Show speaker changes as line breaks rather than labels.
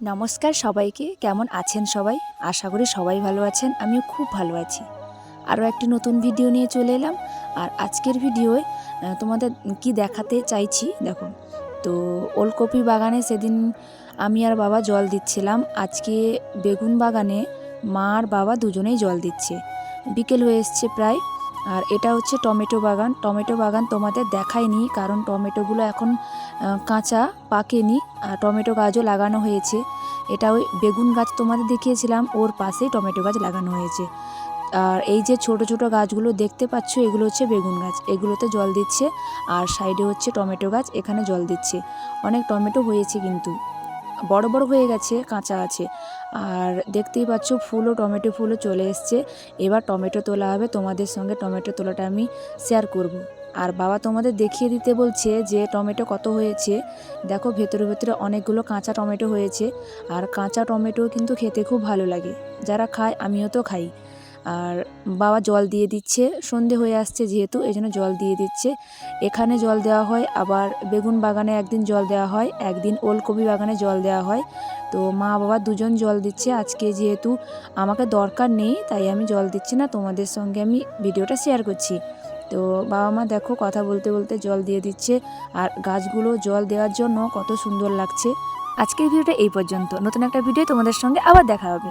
নমস্কার সবাইকে। কেমন আছেন সবাই? আশা করি সবাই ভালো আছেন। আমিও খুব ভালো আছি। আরও একটি নতুন ভিডিও নিয়ে চলে এলাম। আর আজকের ভিডিওয় তোমাদের কি দেখাতে চাইছি? দেখো, তো ওলকপি বাগানে সেদিন আমি আর বাবা জল দিচ্ছিলাম। আজকে বেগুন বাগানে মা আর বাবা দুজনেই জল দিচ্ছে। বিকেল হয়ে এসছে প্রায়। আর এটা হচ্ছে টমেটো বাগান। টমেটো বাগান তোমাদের দেখায়নি কারণ টমেটোগুলো এখন কাঁচা, পাকেনি, আর টমেটো গাছও লাগানো হয়েছে। এটা ওই বেগুন গাছ তোমাদের দেখিয়েছিলাম, ওর পাশেই টমেটো গাছ লাগানো হয়েছে। আর এই যে ছোট ছোট গাছগুলো দেখতে পাচ্ছ, এগুলো হচ্ছে বেগুন গাছ। এগুলোতে জল দিচ্ছে, আর সাইডে হচ্ছে টমেটো গাছ, এখানে জল দিচ্ছে। অনেক টমেটো হয়েছে কিন্তু। বড় বড় হয়ে গেছে, কাঁচা আছে। আর দেখতেই পাচ্ছ, ফুলও, টমেটো ফুলও চলে এসছে। এবার টমেটো তোলা হবে, তোমাদের সঙ্গে টমেটো তোলাটা আমি শেয়ার করব। আর বাবা তোমাদের দেখিয়ে দিতে বলছে যে, টমেটো কত হয়েছে। দেখো, ভেতরে ভেতরে অনেকগুলো কাঁচা টমেটো হয়েছে। আর কাঁচা টমেটো কিন্তু খেতে খুব ভালো লাগে। যারা খায়, আমিও তো খাই। আর বাবা জল দিয়ে দিচ্ছে, সন্ধে হয়ে আসছে যেহেতু এই জন্য জল দিয়ে দিচ্ছে। এখানে জল দেওয়া হয়, আবার বেগুন বাগানে একদিন জল দেওয়া হয়, একদিন ওলকপি বাগানে জল দেওয়া হয়। তো মা বাবা দুজন জল দিচ্ছে, আজকে যেহেতু আমাকে দরকার নেই, তাই আমি জল দিচ্ছি না, তোমাদের সঙ্গে আমি ভিডিওটা শেয়ার করছি। তো বাবা মা দেখো, কথা বলতে বলতে জল দিয়ে দিচ্ছে, আর গাছগুলো জল দেওয়ার জন্য কত সুন্দর লাগছে। আজকের ভিডিওটা এই পর্যন্ত, নতুন একটা ভিডিও তোমাদের সঙ্গে আবার দেখা হবে।